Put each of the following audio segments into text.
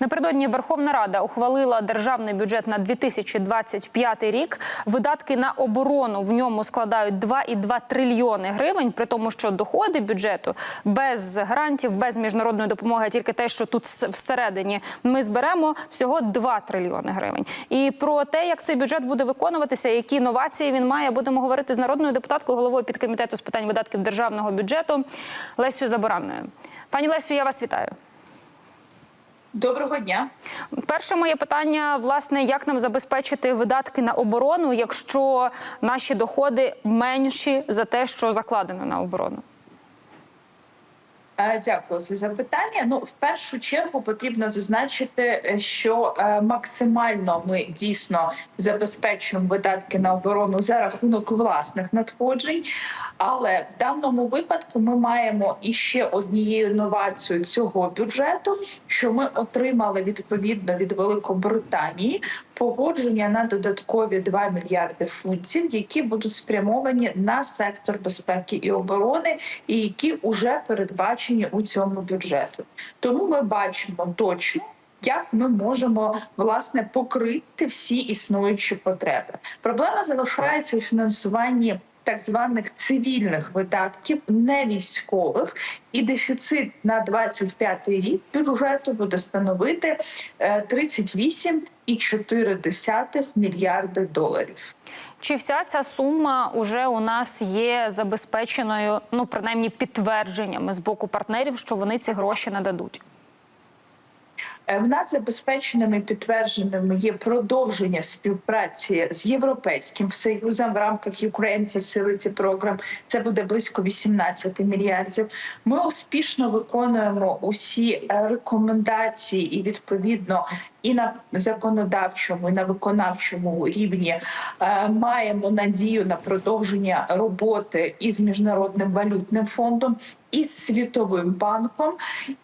Напередодні Верховна Рада ухвалила державний бюджет на 2025 рік. Видатки на оборону в ньому складають 2,2 трильйони гривень. При тому, що доходи бюджету без грантів, без міжнародної допомоги, тільки те, що тут всередині ми зберемо всього 2 трильйони гривень. І про те, як цей бюджет буде виконуватися, які новації він має, будемо говорити з народною депутаткою, головою підкомітету з питань видатків державного бюджету Лесю Заборанною. Пані Лесю, я вас вітаю. Доброго дня. Перше моє питання, власне, як нам забезпечити видатки на оборону, якщо наші доходи менші за те, що закладено на оборону? Е, Дякую за запитання. Ну, в першу чергу потрібно зазначити, е, що е, максимально ми дійсно забезпечуємо видатки на оборону за рахунок власних надходжень. Але в даному випадку ми маємо іще однією інновацією цього бюджету, що ми отримали відповідно від Великобританії погодження на додаткові 2 мільярди фунтів, які будуть спрямовані на сектор безпеки і оборони, і які вже передбачені у цьому бюджету. Тому ми бачимо точно. Як ми можемо власне покрити всі існуючі потреби? Проблема залишається у фінансуванні так званих цивільних видатків, не військових, і дефіцит на 25 рік бюджету буде становити е, 38 2,4 мільярди доларів. Чи вся ця сума вже у нас є забезпеченою, ну принаймні підтвердженнями з боку партнерів, що вони ці гроші нададуть? Е, В нас забезпеченими підтвердженими є продовження співпраці з європейським союзом в рамках Ukraine Facility Program. Це буде близько 18 мільярдів. Ми успішно виконуємо усі е, рекомендації і відповідно. І на законодавчому, і на виконавчому рівні е, маємо надію на продовження роботи із міжнародним валютним фондом і з світовим банком,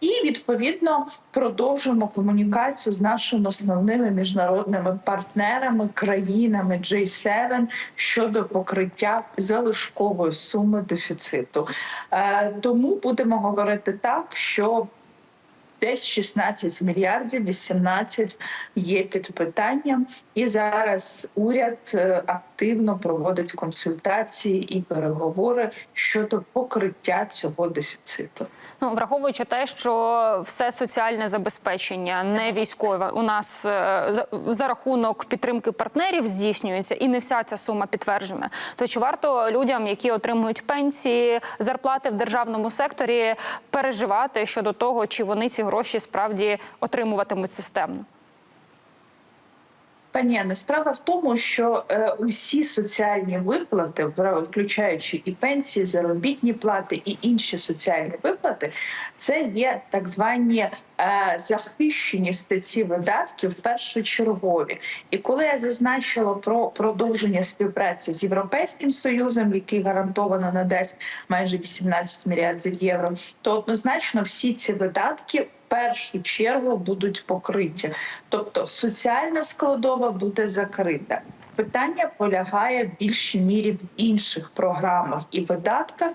і відповідно продовжуємо комунікацію з нашими основними міжнародними партнерами, країнами G7 щодо покриття залишкової суми дефіциту. Е, Тому будемо говорити так, що десь 16 мільярдів, 18 є під питанням, і зараз уряд е, активно проводить консультації і переговори щодо покриття цього дефіциту. Ну, враховуючи те, що все соціальне забезпечення, не військове, у нас е, за, за рахунок підтримки партнерів здійснюється, і не вся ця сума підтверджена. То чи варто людям, які отримують пенсії, зарплати в державному секторі, переживати щодо того, чи вони ці гроші справді отримуватимуть системно? Пані Анна, справа в тому, що е, усі соціальні виплати, включаючи і пенсії, заробітні плати і інші соціальні виплати, це є так звані е, захищені статті видатків першочергові. І коли я зазначила про продовження співпраці з європейським союзом, який гарантовано надасть майже 18 мільярдів євро, то однозначно всі ці видатки першу чергу будуть покриті, тобто соціальна складова буде закрита. Питання полягає в більшій мірі в інших програмах і видатках,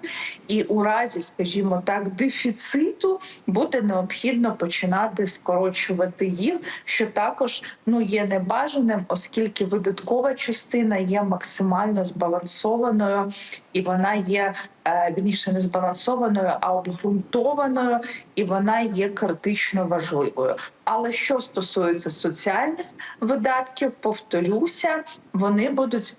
і у разі, скажімо так, дефіциту буде необхідно починати скорочувати їх, що також ну є небажаним, оскільки видаткова частина є максимально збалансованою і вона є е, вірніше не збалансованою, а обґрунтованою, і вона є критично важливою. Але що стосується соціальних видатків, повторюся, вони будуть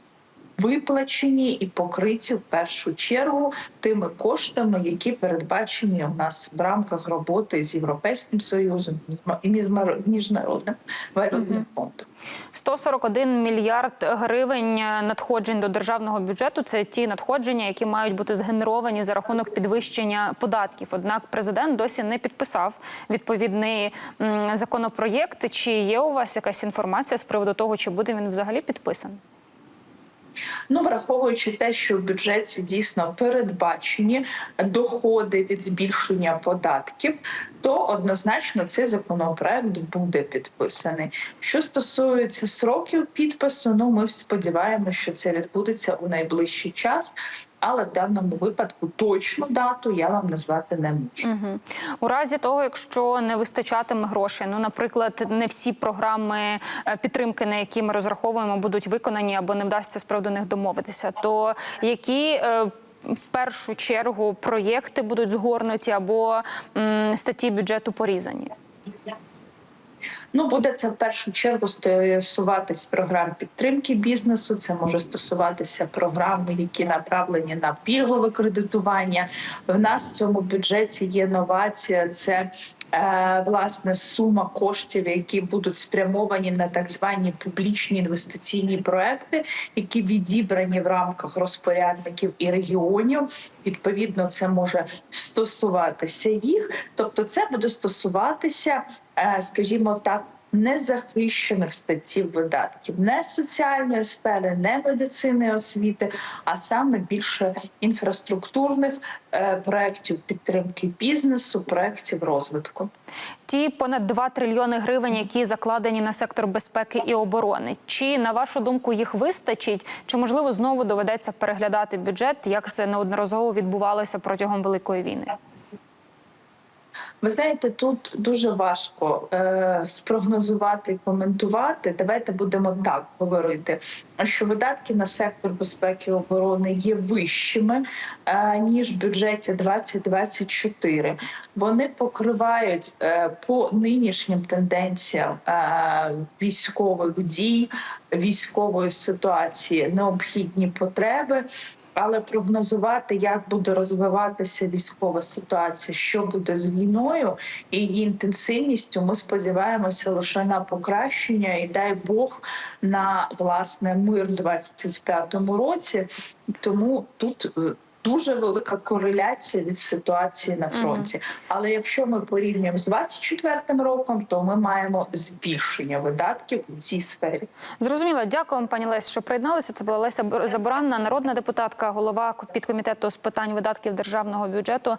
виплачені і покриті в першу чергу тими коштами, які передбачені у нас в рамках роботи з європейським союзом і міжнародним валютним фондом. 141 мільярд гривень надходжень до державного бюджету. Це ті надходження, які мають бути згенеровані за рахунок підвищення податків. Однак президент досі не підписав відповідний законопроєкт. Чи є у вас якась інформація з приводу того, чи буде він взагалі підписаний? Ну, враховуючи те, що в бюджеті дійсно передбачені доходи від збільшення податків, то однозначно цей законопроект буде підписаний. Що стосується сроків підпису, ну ми сподіваємося, що це відбудеться у найближчий час. Але в даному випадку точну дату я вам назвати не можу. Мгм. У разі того, якщо не вистачатиме грошей, ну наприклад, не всі програми е, підтримки, на які ми розраховуємо, будуть виконані або не вдасться з приводу них домовитися, то які е, в першу чергу проєкти будуть згорнуті або м, статті бюджету порізані? Ну, буде це в першу чергу стосуватись програм підтримки бізнесу. Це може стосуватися програми, які направлені на пільгове кредитування. В нас в цьому бюджеті є новація. Це власне сума коштів, які будуть спрямовані на так звані публічні інвестиційні проекти, які відібрані в рамках розпорядників і регіонів. Відповідно, це може стосуватися їх, тобто, це буде стосуватися, е, скажімо так. Незахищених статтів видатків, не соціальної сфери, не медицини освіти, а саме більше інфраструктурних е, проєктів підтримки бізнесу, проєктів розвитку. Ті понад 2 трильйони гривень, які закладені на сектор безпеки і оборони. Чи на вашу думку їх вистачить? Чи можливо знову доведеться переглядати бюджет, як це неодноразово відбувалося протягом великої війни? Ви знаєте, тут дуже важко е, спрогнозувати і коментувати. Давайте будемо так говорити. Що видатки на сектор безпеки і оборони є вищими е, ніж в бюджеті 2024. Вони покривають е, по нинішнім тенденціям е, військових дій, військової ситуації необхідні потреби. Але прогнозувати, як буде розвиватися військова ситуація, що буде з війною і її інтенсивністю, ми сподіваємося лише на покращення, і дай Бог на власне мир в 25-му році. Тому тут е, дуже велика кореляція від ситуації на фронті. Але якщо ми порівнюємо з 24-м роком, то ми маємо збільшення видатків у цій сфері. Зрозуміло, дякую пані Лесі, що приєдналися. Це була Леся Заборанна, народна депутатка, голова підкомітету з питань видатків державного бюджету.